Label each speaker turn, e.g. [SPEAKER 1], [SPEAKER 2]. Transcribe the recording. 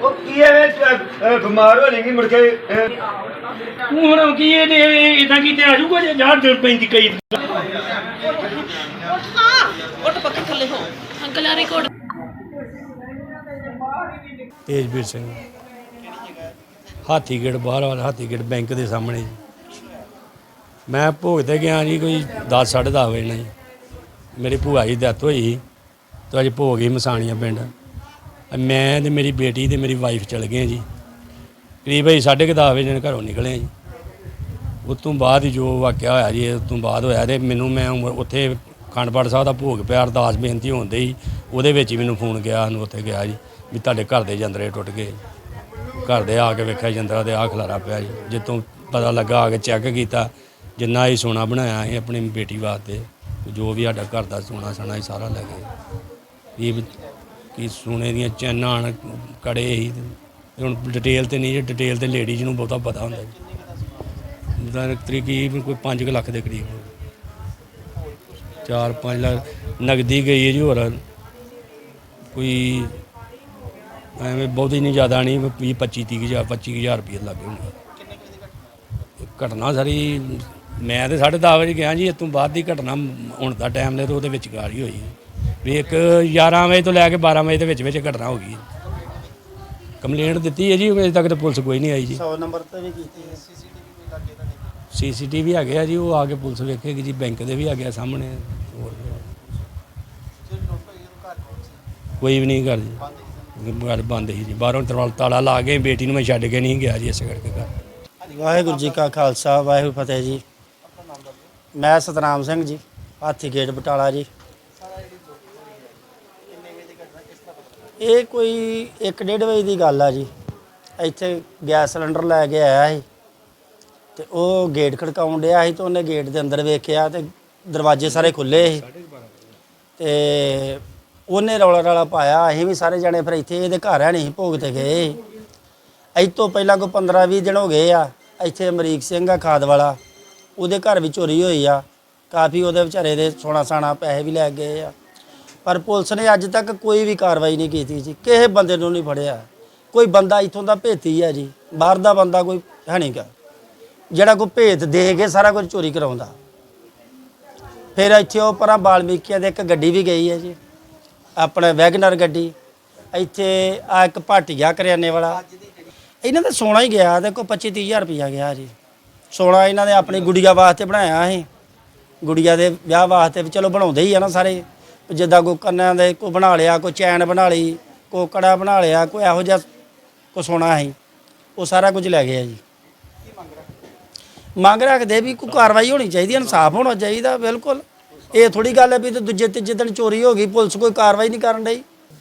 [SPEAKER 1] ਉਹ ਕੀ ਹੈ ਵੇ? ਬਿਮਾਰ ਹੋ ਜਾਏਗੀ ਮੁੜ ਕੇ।
[SPEAKER 2] ਤੂੰ ਹੁਣ ਕੀ ਇਹ ਇਦਾਂ ਕੀਤੇ ਆ ਜਾਊਗਾ ਜੇ ਜਾਂ ਦਿਲ ਪੈਂਦੀ ਕਈ
[SPEAKER 3] ਉੱਠ ਪੱਕੇ ਥੱਲੇ ਹੋ ਅੰਕਲ ਆ ਰਿਕਾਰਡ
[SPEAKER 2] ਤੇਜਵੀਰ ਸਿੰਘ। ਹਾਥੀਗੇਟ ਬਾਹਰ ਵਾਲਾ ਹਾਥੀਗੇਟ ਬੈਂਕ ਦੇ ਸਾਹਮਣੇ ਮੈਂ ਭੋਗ ਤੇ ਗਿਆ ਜੀ ਕੋਈ 10 10:30 ਵਜੇ ਨਾਲ ਜੀ। ਮੇਰੀ ਭੂਆ ਜੀ ਦੀ ਡੈਥ ਹੋਈ ਸੀ। ਤੇ ਅੱਜ ਭੋਗ ਹੀ ਮਸਾਣੀਆਂ ਪਿੰਡ। ਮੈਂ ਤੇ ਮੇਰੀ ਬੇਟੀ ਤੇ ਮੇਰੀ ਵਾਈਫ ਚਲ ਗਏ ਜੀ। ਕਰੀਬ ਅਸੀਂ 10:30 ਵਜੇ ਨਾਲ ਘਰੋਂ ਨਿਕਲੇ ਜੀ। ਉਸ ਤੋਂ ਬਾਅਦ ਹੀ ਜੋ ਵਾਕਿਆ ਹੋਇਆ ਜੀ ਉਸ ਤੋਂ ਬਾਅਦ ਹੋਇਆ ਤੇ ਮੈਨੂੰ ਮੈਂ ਉਮ- ਉੱਥੇ ਖੰਡਪੜ ਸਾਹਿਬ ਦਾ ਭੋਗ ਪਿਆ, ਅਰਦਾਸ ਬੇਨਤੀ ਹੁੰਦੇ ਹੀ ਉਹਦੇ ਵਿੱਚ ਹੀ ਮੈਨੂੰ ਫੋਨ ਗਿਆ ਸਾਨੂੰ ਉੱਥੇ ਗਿਆ ਜੀ, ਵੀ ਤੁਹਾਡੇ ਘਰ ਦੇ ਜੰਦਰੇ ਟੁੱਟ ਗਏ। ਘਰ ਦੇ ਆ ਕੇ ਵੇਖਿਆ ਜੰਦਰਾ ਤੇ ਆ ਖਲਾਰਾ ਪਿਆ ਜੀ। ਜਿੱਤੋਂ ਪਤਾ ਲੱਗਾ, ਆ ਕੇ ਚੈੱਕ ਕੀਤਾ, ਜਿੰਨਾ ਹੀ ਸੋਨਾ ਬਣਾਇਆ ਸੀ ਆਪਣੀ ਬੇਟੀ ਵਾਸਤੇ, ਜੋ ਵੀ ਸਾਡਾ ਘਰ ਦਾ ਸੋਨਾ ਸਣਾ ਸੀ, ਸਾਰਾ ਲੈ ਗਏ। ਇਹ ਵੀ ਕੀ ਸੋਨੇ ਦੀਆਂ ਚੈਨਾਂ ਹਨ, ਕੜੇ ਸੀ ਹੁਣ ਡਿਟੇਲ ਤੇ ਨਹੀਂ ਜੇ ਡਿਟੇਲ ਤੇ ਲੇਡੀਜ਼ ਨੂੰ ਬਹੁਤਾ ਪਤਾ ਹੁੰਦਾ ਜੀ। ਦਾ ਤਕਰੀਬਨ ਕੋਈ 5 ਲੱਖ ਦੇ ਕਰੀਬ 4-5 ਲੱਖ ਨਗਦੀ ਗਈ ਹੈ ਜੀ ਹੋਰ। ਕੋਈ ਐਵੇਂ ਬਹੁਤੀ ਨਹੀਂ ਜ਼ਿਆਦਾ ਨਹੀਂ 20 25 30 ਹਜ਼ਾਰ 25 ਹਜ਼ਾਰ ਰੁਪਏ ਲੱਗੇ ਹੋਣਗੇ। ਘਟਨਾ ਸਾਰੀ ਮੈਂ ਤੇ 10:30 ਵਜੇ ਗਿਆ ਜੀ ਇਸ ਤੋਂ ਬਾਅਦ ਦੀ ਘਟਨਾ ਹੁਣ ਦਾ ਟਾਈਮ ਲੈ ਤੇ ਉਹਦੇ ਵਿੱਚ ਗਾਲ ਹੀ। ਹੋਈ ਵੀ ਇੱਕ 11 ਵਜੇ ਤੋਂ ਲੈ ਕੇ 12 ਵਜੇ ਦੇ ਵਿੱਚ ਵਿੱਚ ਘਟਨਾ ਹੋ ਗਈ ਕੰਪਲੇਂਟ ਦਿੱਤੀ ਹੈ ਜੀ ਅਜੇ ਤੱਕ ਤਾਂ ਪੁਲਿਸ ਕੋਈ ਨਹੀਂ ਆਈ ਜੀ।
[SPEAKER 4] 100 ਨੰਬਰ ਤੇ ਵੀ ਕੀਤੀ ਹੈ।
[SPEAKER 2] ਸੀਸੀਟੀਵੀ ਹੈਗੇ ਆ ਜੀ ਉਹ ਆ ਕੇ ਪੁਲਿਸ ਵੇਖੇਗੀ ਜੀ ਬੈਂਕ ਦੇ ਵੀ ਆ ਗਿਆ ਸਾਹਮਣੇ। ਹੋਰ ਵੀ ਆ। ਕੋਈ ਵੀ ਨਹੀਂ ਘਰ ਜੀ। ਘਰ ਬੰਦ ਸੀ ਜੀ। ਬਾਹਰੋਂ ਤਰਵਾਲ ਤਾਲਾ ਲਾ ਕੇ ਬੇਟੀ ਨੂੰ ਮੈਂ ਛੱਡ ਕੇ ਨਹੀਂ ਗਿਆ ਜੀ ਇਸੇ ਕਰਕੇ ਘਰ।
[SPEAKER 4] ਵਾਹਿਗੁਰੂ ਜੀ ਕਾ ਖਾਲਸਾ ਵਾਹਿਗੁਰੂ ਫਤਿਹ ਜੀ। ਮੈਂ ਸਤਨਾਮ ਸਿੰਘ ਜੀ ਹਾਥੀ ਗੇਟ ਬਟਾਲਾ ਜੀ। ਇਹ ਕੋਈ 1:30 ਵਜੇ ਦੀ ਗੱਲ ਆ ਜੀ। ਇੱਥੇ ਗੈਸ ਸਿਲੰਡਰ ਲੈ ਕੇ ਆਇਆ ਸੀ ਤੇ ਉਹ ਗੇਟ ਖੜਕਾਉਣ ਡਿਆ ਸੀ ਤੇ ਉਹਨੇ ਗੇਟ ਦੇ ਅੰਦਰ ਵੇਖਿਆ ਤੇ ਦਰਵਾਜ਼ੇ ਸਾਰੇ ਖੁੱਲੇ ਸੀ। ਤੇ ਉਹਨੇ ਰੌਲਾ ਰੌਲਾ ਪਾਇਆ, ਅਸੀਂ ਵੀ ਸਾਰੇ ਜਣੇ ਫਿਰ ਇੱਥੇ ਇਹਦੇ ਘਰ ਹੈ ਨਹੀਂ ਭੋਗ ਤੇ ਗਏ ਇਹ ਤੋਂ ਪਹਿਲਾਂ ਕੋਈ 15 20 ਦਿਨ ਹੋ ਗਏ ਆ, ਇੱਥੇ ਅਮਰੀਕ ਸਿੰਘ ਆ ਖਾਦ ਵਾਲਾ, ਉਹਦੇ ਘਰ ਵੀ ਚੋਰੀ ਹੋਈ ਆ। ਕਾਫੀ ਉਹਦੇ ਵਿਚਾਰੇ ਦੇ ਸੋਨਾ ਸਾਣਾ ਪੈਸੇ ਵੀ ਲੈ ਗਏ ਆ। ਪਰ ਪੁਲਿਸ ਨੇ ਅੱਜ ਤੱਕ ਕੋਈ ਵੀ ਕਾਰਵਾਈ ਨਹੀਂ ਕੀਤੀ ਜੀ। ਕਿਸੇ ਬੰਦੇ ਨੂੰ ਨਹੀਂ ਫੜਿਆ। ਕੋਈ ਬੰਦਾ ਇੱਥੋਂ ਦਾ ਭੇਤੀ ਹੈ ਜੀ। ਬਾਹਰ ਦਾ ਬੰਦਾ ਕੋਈ ਹੈ ਨਹੀਂਗਾ ਜਿਹੜਾ ਕੋਈ ਭੇਤ ਦੇ ਕੇ ਸਾਰਾ ਕੁਝ ਚੋਰੀ ਕਰਾਉਂਦਾ। ਫਿਰ ਇੱਥੇ ਉਹ ਪਰਾਂ ਬਾਲਮੀਕੀਆਂ ਦੇ ਇੱਕ ਗੱਡੀ ਵੀ ਗਈ ਹੈ ਜੀ। ਆਪਣੇ ਵੈਗਨਰ ਗੱਡੀ। ਇੱਥੇ ਆ ਇੱਕ ਭਾਟੀਆ ਕਰਿਆਨੇ ਵਾਲਾ। ਇਹਨਾਂ ਦਾ ਸੋਨਾ ਹੀ ਗਿਆ ਤੇ ਕੋਈ 25 30000 ਰੁਪਇਆ ਗਿਆ ਜੀ। ਸੋਨਾ ਇਹਨਾਂ ਨੇ ਆਪਣੀ ਗੁੜੀਆ ਵਾਸਤੇ ਬਣਾਇਆ ਸੀ। ਗੁੜੀਆ ਦੇ ਵਿਆਹ ਵਾਸਤੇ ਵੀ ਚਲੋ ਬਣਾਉਂਦੇ ਹੀ ਆ ਨਾ ਸਾਰੇ। ਜਿੱਦਾਂ ਕੋਈ ਕੰਨਾਂ ਦੇ ਕੋ ਬਣਾ ਲਿਆ, ਕੋਈ ਚੈਨ ਬਣਾ ਲਈ, ਕੋਈ ਕੜਾ ਬਣਾ ਲਿਆ, ਕੋਈ ਇਹੋ ਜਿਹਾ ਕੋ ਸੋਨਾ ਸੀ, ਉਹ ਸਾਰਾ ਕੁਝ ਲੈ ਗਿਆ ਜੀ। ਮੰਗ ਰੱਖਦੇ ਵੀ ਕੋਈ ਕਾਰਵਾਈ ਹੋਣੀ ਚਾਹੀਦੀ, ਇਨਸਾਫ ਹੋਣਾ ਚਾਹੀਦਾ, ਬਿਲਕੁਲ। ਇਹ ਥੋੜੀ ਗੱਲ ਹੈ ਵੀ ਤੇ ਦੂਜੇ ਤੀਜੇ ਦਿਨ ਚੋਰੀ ਹੋ ਗਈ, ਪੁਲਿਸ ਕੋਈ ਕਾਰਵਾਈ ਨਹੀਂ ਕਰਨ ਡਈ।